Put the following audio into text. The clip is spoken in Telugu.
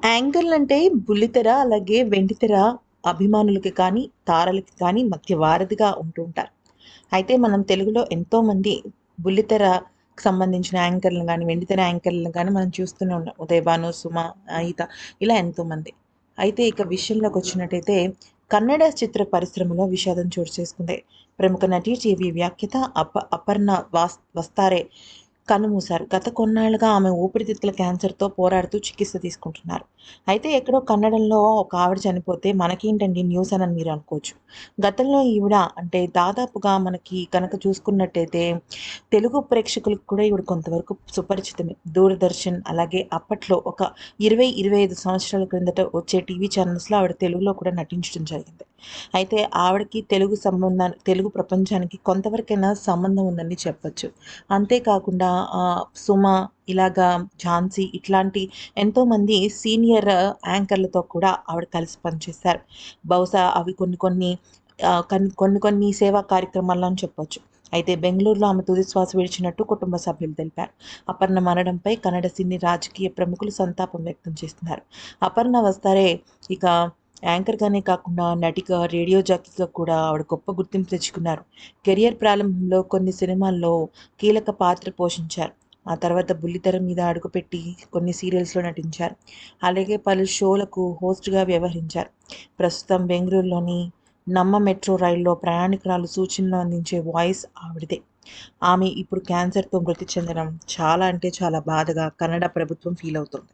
యాంకర్లు అంటే బుల్లితెర అలాగే వెండితెర అభిమానులకి కానీ తారలకి కానీ మధ్య వారధిగా ఉంటూ ఉంటారు. అయితే మనం తెలుగులో ఎంతోమంది బుల్లితెర సంబంధించిన యాంకర్లను కానీ వెండితెర యాంకర్లను కానీ మనం చూస్తూనే ఉన్నాం. ఉదయభాను సుమ ఈత ఇలా ఎంతోమంది అయితే ఇక విషయంలోకి వచ్చినట్టయితే కన్నడ చిత్ర పరిశ్రమలో విషాదం చోటు చేసుకుంది. ప్రముఖ నటి టీవీ వ్యాఖ్యత అప అపర్ణ వాస్ వస్తారే కన్నుమూశారు గత కొన్నాళ్ళుగా ఆమె ఊపిరితిత్తుల క్యాన్సర్తో పోరాడుతూ చికిత్స తీసుకుంటున్నారు. అయితే ఎక్కడో కన్నడంలో ఒక ఆవిడ చనిపోతే మనకేంటండి న్యూస్ అని మీరు అనుకోవచ్చు. గతంలో ఈవిడ అంటే దాదాపుగా మనకి కనుక చూసుకున్నట్టయితే తెలుగు ప్రేక్షకులకు కూడా ఈవిడ కొంతవరకు సుపరిచితమే. దూరదర్శన్ అలాగే అప్పట్లో ఒక ఇరవై ఇరవై ఐదు సంవత్సరాల క్రిందట వచ్చే టీవీ ఛానల్స్లో ఆవిడ తెలుగులో కూడా నటించడం జరిగింది. అయితే ఆవిడకి తెలుగు సంబంధాన్ని తెలుగు ప్రపంచానికి కొంతవరకైనా సంబంధం ఉందని చెప్పచ్చు. అంతేకాకుండా సుమ ఇలాగా ఝాన్సీ ఇట్లాంటి ఎంతోమంది సీనియర్ యాంకర్లతో కూడా ఆవిడ కలిసి పనిచేశారు. బహుశా అవి కొన్ని కొన్ని కన్- కొన్ని కొన్ని సేవా కార్యక్రమాల్లో అని చెప్పొచ్చు. అయితే బెంగళూరులో ఆమె తుది శ్వాస విడిచినట్టు కుటుంబ సభ్యులు తెలిపారు. అపర్ణ మరణంపై కన్నడ సినీ రాజకీయ ప్రముఖులు సంతాపం వ్యక్తం చేస్తున్నారు. అపర్ణ వస్తారే ఇక యాంకర్గానే కాకుండా నటిగా రేడియో జాకీగా కూడా ఆవిడ గొప్ప గుర్తింపు తెచ్చుకున్నారు. కెరియర్ ప్రారంభంలో కొన్ని సినిమాల్లో కీలక పాత్ర పోషించారు. ఆ తర్వాత బుల్లితెర మీద అడుగుపెట్టి కొన్ని సీరియల్స్లో నటించారు. అలాగే పలు షోలకు హోస్ట్గా వ్యవహరించారు. ప్రస్తుతం బెంగళూరులోని నమ్మ మెట్రో రైల్లో ప్రయాణికురాలు సూచనలు అందించే వాయిస్ ఆవిడదే. ఆమె ఇప్పుడు క్యాన్సర్తో మృతి చెందడం చాలా అంటే చాలా బాధగా కన్నడ ప్రభుత్వం ఫీల్ అవుతుంది.